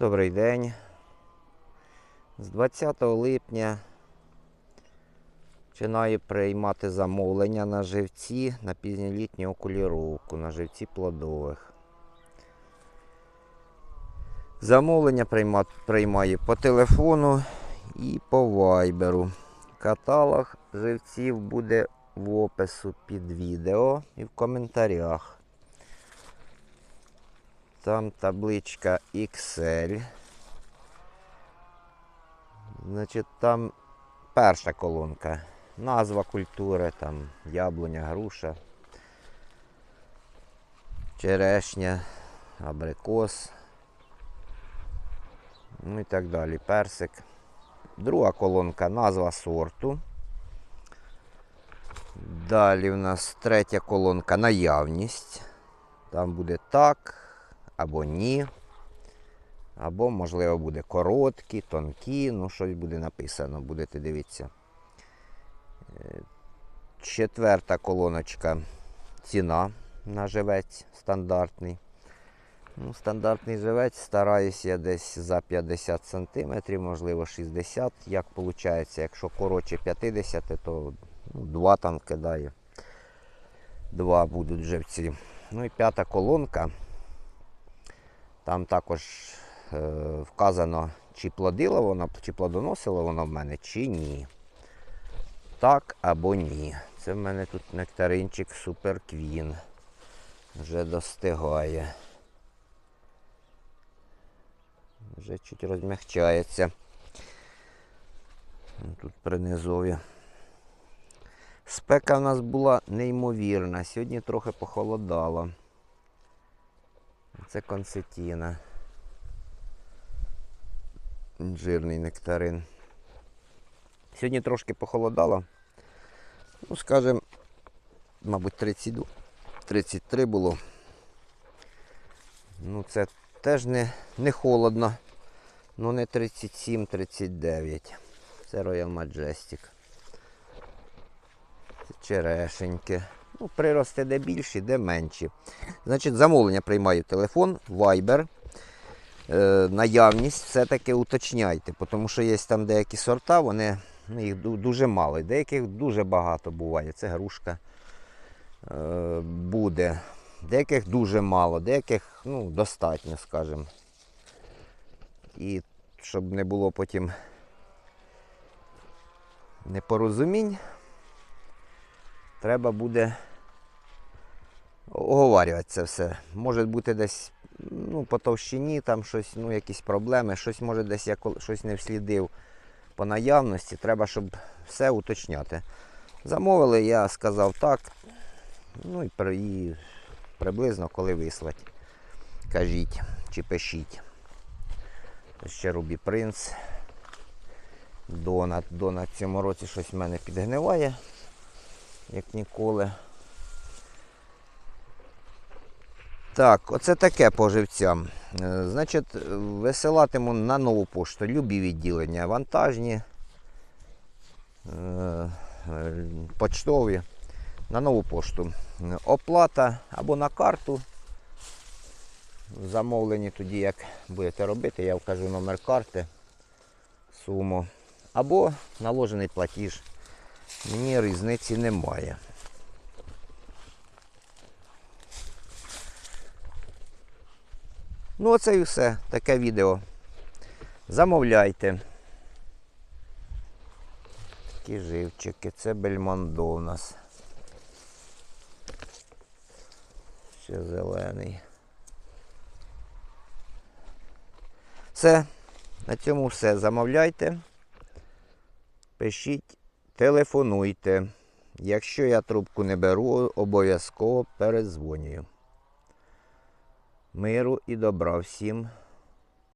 Добрий день. З 20 липня починаю приймати замовлення на живці на пізньолітню окуліровку, на живці плодових. Замовлення приймаю по телефону і по вайберу. Каталог живців буде в опису під відео і в коментарях. Там табличка Excel. Значить, там перша колонка. Назва культури, там яблуня, груша, черешня, абрикос. Ну і так далі. Персик. Друга колонка назва сорту. Далі у нас третя колонка наявність. Там буде так або ні. Або, можливо, буде короткі, тонкі, ну щось буде написано, будете дивитися. Е, Четверта колоночка ціна на живець стандартний. Ну, стандартний живець стараюся я десь за 50 см, можливо 60 Як виходить, якщо коротше 50, то ну, два там кидаю. Два будуть живці. Ну і п'ята колонка. Там також е, вказано, чи плодило воно, чи плодоносило воно в мене, чи ні. Так або ні. Це в мене тут нектаринчик Супер Квін. Вже достигає. Вже чуть розмягчається. Тут принизові. Спека в нас була неймовірна. Сьогодні трохи похолодало. Це концетіна. Жирний нектарин. Сьогодні трошки похолодало. Ну, скажем, мабуть, 32, 33 було. Ну, це теж не, не холодно. Ну не 37-39. Це Royal Majestic. Це черешеньки. Ну, прирости де більші, де менші. Значить, замовлення приймаю телефон, Viber. Е, наявність все-таки уточняйте, тому що є там деякі сорта, вони ну, їх дуже мало. Деяких дуже багато буває. Це грушка е, буде. Деяких дуже мало, деяких ну, достатньо, скажімо. І щоб не було потім непорозумінь, треба буде оговарювати це все. Може бути десь ну, по товщині, там щось, ну, якісь проблеми, щось може десь я щось не вслідив по наявності. Треба, щоб все уточняти. Замовили, я сказав так. Ну і, при- і приблизно коли вислать. Кажіть чи пишіть. Ще Рубі Принц. Донат. Донат в цьому році щось в мене підгниває, як ніколи. Так, оце таке по живцям. Е, Значить, висилатиму на нову пошту любі відділення, вантажні, е, почтові, на нову пошту. Оплата або на карту. Замовлені тоді, як будете робити, я вкажу номер карти, суму. Або наложений платіж. Мені різниці немає. Ну, оце і все. Таке відео. Замовляйте. Такі живчики. Це бельмондо у нас. Ще зелений. Все. На цьому все. Замовляйте. Пишіть, телефонуйте. Якщо я трубку не беру, обов'язково передзвонюю. Миру і добра всім.